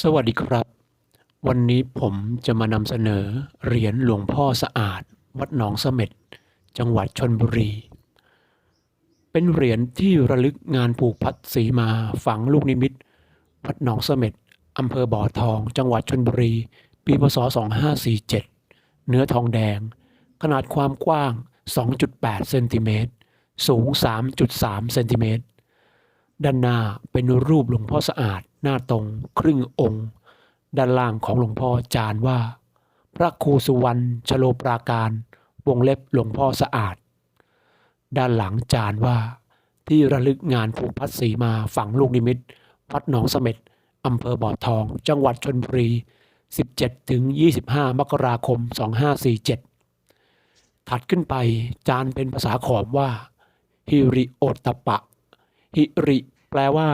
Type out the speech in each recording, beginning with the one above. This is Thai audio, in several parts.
สวัสดีครับ วันนี้ผมจะมานำเสนอเหรียญหลวงพ่อสะอาด วัดหนองเสม็ดจังหวัดชนบุรี เป็นเหรียญที่ระลึกงานผูกพัดสีมาฝังลูกนิมิต วัดหนองเสม็ดอำเภอบ่อทอง จังหวัดชนบุรี ปีพศ 2547 เนื้อทองแดง ขนาดความกว้าง 2.8 เซนติเมตร สูง 3.3 เซนติเมตร ด้านหน้าเป็นรูปหลวงพ่อสะอาด น้าตรงครึ่งองค์ ด้านล่างของหลวงพ่อจานว่า พระครูสุวรรณชโลปราการ วงเล็บหลวงพ่อสะอาด ด้านหลังจานว่า ที่ระลึกงานผูกพัดสีมาฝังลูกนิมิตวัดหนองเสม็ดอำเภอบ่อทอง จังหวัดชนบุรี 17ถึง25 มกราคม 2547 ถัดขึ้นไปจานเป็นภาษาขอมว่า ฮิริโอตตปะ ฮิริ แปลว่า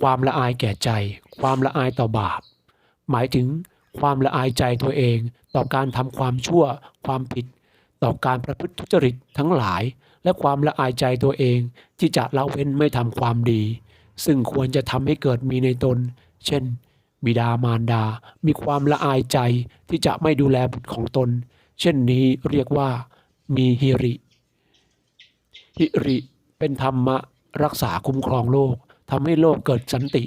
ความละอายแก่ใจ ความละอายต่อบาป หมายถึงความละอายใจตัวเอง ต่อการทำความชั่ว ความผิด ต่อการประพฤติทุจริตทั้งหลาย และความละอายใจตัวเองที่จะละเว้นไม่ทำความดี ซึ่งควรจะทำให้เกิดมีในตน เช่น บิดามารดา มีความละอายใจที่จะไม่ดูแลบุตรของตน เช่นนี้เรียกว่า มีฮิริ ฮิริเป็นธรรมะรักษาคุ้มครองโลก ทำให้โลกเกิดสันติ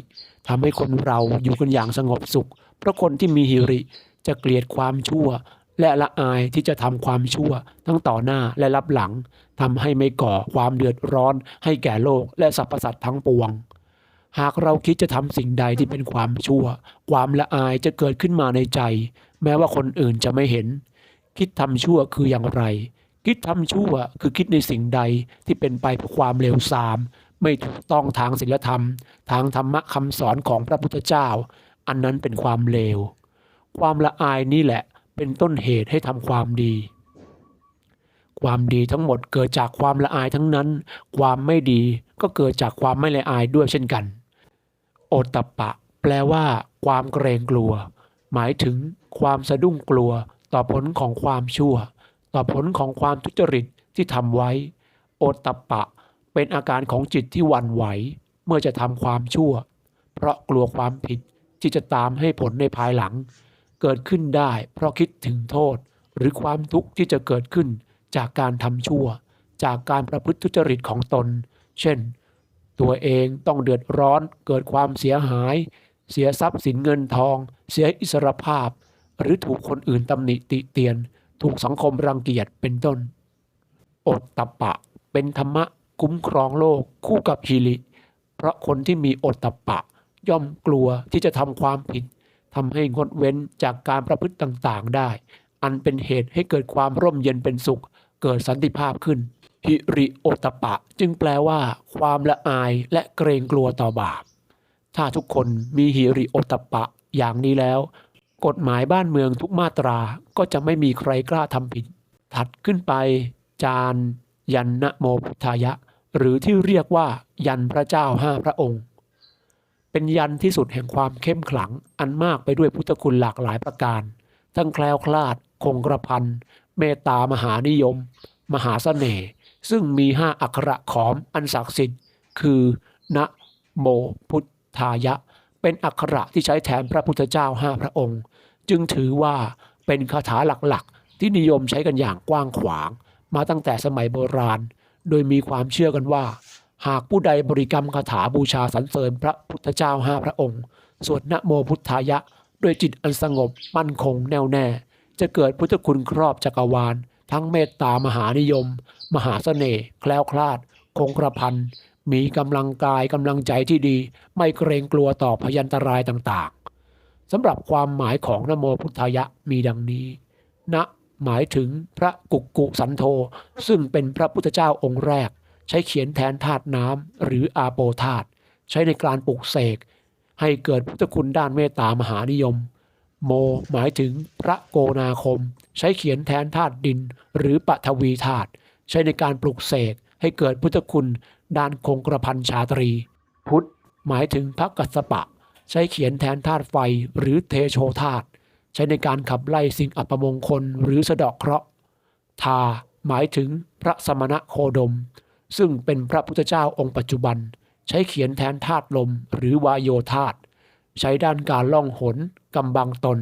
ทำให้คนเราอยู่กันอย่างสงบสุข เพราะคนที่มีฮิริจะเกลียดความชั่ว และละอายที่จะทำความชั่ว ทั้งต่อหน้าและรับหลังทำให้ไม่ก่อความเดือดร้อน ให้แก่โลกและสรรพสัตว์ทั้งปวง หากเราคิดจะทำสิ่งใดที่เป็นความชั่ว ความละอายจะเกิดขึ้นมาในใจ แม้ว่าคนอื่นจะไม่เห็น คิดทำชั่วคืออย่างไรคิดทำชั่วคือคิดในสิ่งใดที่เป็นไปเพื่อความเลวทราม ไม่ถูกต้องทางศีลธรรม ทางธรรมะคำสอนของพระพุทธเจ้า อันนั้นเป็นความเลว ความละอายนี่แหละเป็นต้นเหตุให้ทำความดี ความดีทั้งหมดเกิดจากความละอายทั้งนั้น ความไม่ดีก็เกิดจากความไม่ละอายด้วยเช่นกัน โอตตัปปะ แปลว่า ความเกรงกลัว หมายถึงความสะดุ้งกลัวต่อผลของความชั่ว ต่อผลของความทุจริตที่ทำไว้ โอตตัปปะ เป็นอาการของจิตที่หวั่นไหวเมื่อจะทำความชั่ว เพราะกลัวความผิดที่จะตามให้ผลในภายหลัง เกิดขึ้นได้ เพราะคิดถึงโทษ หรือความทุกข์ที่จะเกิดขึ้นจากการทำชั่ว จากการประพฤติทุจริตของตน เช่น ตัวเองต้องเดือดร้อนเกิดความเสียหาย เสียทรัพย์สินเงินทอง เสียอิสรภาพ หรือถูกคนอื่นตำหนิติเตียน ถูกสังคมรังเกียจเป็นต้นอตตัปปะ เป็นธรรมะ คุ้มครองโลกคู่กับฮิริ เพราะคนที่มีโอตตัปะ ย่อมกลัวที่จะทำความผิดทำให้งดเว้นจากการประพฤติต่างๆได้ อันเป็นเหตุให้เกิดความร่มเย็นเป็นสุข เกิดสันติภาพขึ้น ฮิริโอตตัปะจึงแปลว่า ความละอายและเกรงกลัวต่อบาป ถ้าทุกคนมีฮิริโอตตัปปะอย่างนี้แล้ว กฎหมายบ้านเมืองทุกมาตราก็จะไม่มีใครกล้าทำผิด ถัดขึ้นไป จานยันนะโมพุทธายะ หรือที่เรียกว่ายันพระเจ้าห้าพระองค์ เป็นยันที่สุดแห่งความเข้มขลังอันมากไปด้วยพุทธคุณหลากหลายประการ ทั้งแคล้วคลาด คงกระพันเมตตามหานิยม มหาเสน่ห์ซึ่งมีห้าอักขระขอมอันศักดิ์สิทธิ์ คือนะโมพุทธายะ เป็นอักขระที่ใช้แทนพระพุทธเจ้าห้าพระองค์ จึงถือว่าเป็นคาถาหลักๆ ที่นิยมใช้กันอย่างกว้างขวาง มาตั้งแต่สมัยโบราณ โดยมีความเชื่อกันว่า หากผู้ใดบริกรรมคาถาบูชาสรรเสริญพระพุทธเจ้าห้าพระองค์ สวดนะโมพุทธายะด้วยจิตอันสงบมั่นคงแน่วแน่ จะเกิดพุทธคุณครอบจักรวาล ทั้งเมตตามหานิยม มหาเสน่ห์แคล้วคลาด คงกระพันมีกำลังกายกำลังใจที่ดี ไม่เกรงกลัวต่อพยันตรายต่างๆสำหรับความหมายของนโมพุทธายะมีดังนี้ นะ หมายถึงพระกุกกุสันโธซึ่งเป็นพระพุทธเจ้าองค์แรก ใช้เขียนแทนธาตุน้ำหรืออาโปธาตุใช้ในการปลุกเสก ให้เกิดพุทธคุณด้านเมตตามหานิยม โมหมายถึงพระโกนาคม ใช้เขียนแทนธาตุดิน หรือปฐวีธาตุใช้ในการปลุกเสก ให้เกิดพุทธคุณด้านคงกระพันชาตรี พุทธหมายถึงพระกัสสปะ ใช้เขียนแทนธาตุไฟหรือเทโชธาตุ ใช้ในการขับไล่สิ่งอัปมงคลหรือสะเดาะเคราะห์ทาหมายถึงพระสมณะโคดม ซึ่งเป็นพระพุทธเจ้าองค์ปัจจุบัน ใช้เขียนแทนธาตุลมหรือวายโยธาตใช้ด้านการล่องหนกำบังตน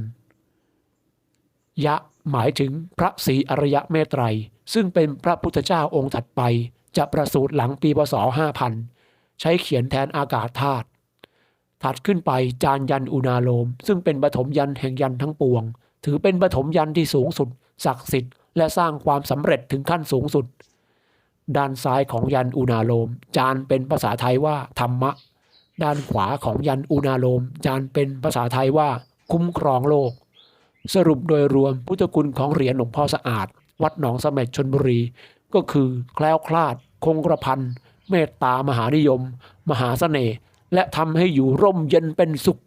ยะหมายถึงพระศรีอริยเมตไตร ซึ่งเป็นพระพุทธเจ้าองค์ถัดไป จะประสูติหลังปีพศ 5000 ใช้เขียนแทนอากาศธาตุ ถัดขึ้นไปจานยันอุณาโลม ซึ่งเป็นปฐมยันแห่งยันทั้งปวง ถือเป็นปฐมยันที่สูงสุด ศักดิ์สิทธิ์และสร้างความสำเร็จถึงขั้นสูงสุด ด้านซ้ายของยันอุณาโลม จานเป็นภาษาไทยว่าธรรมะ ด้านขวาของยันอุณาโลม จานเป็นภาษาไทยว่า คุ้มครองโลก สรุปโดยรวมพุทธคุณของเหรียญหลวงพ่อสะอาด วัดหนองสมเด็จชนบุรี ก็คือแคล้วคลาด คงกระพันเมตตามหานิยม มหาเสน่ห์ และทำให้อยู่ร่มเย็นเป็นสุข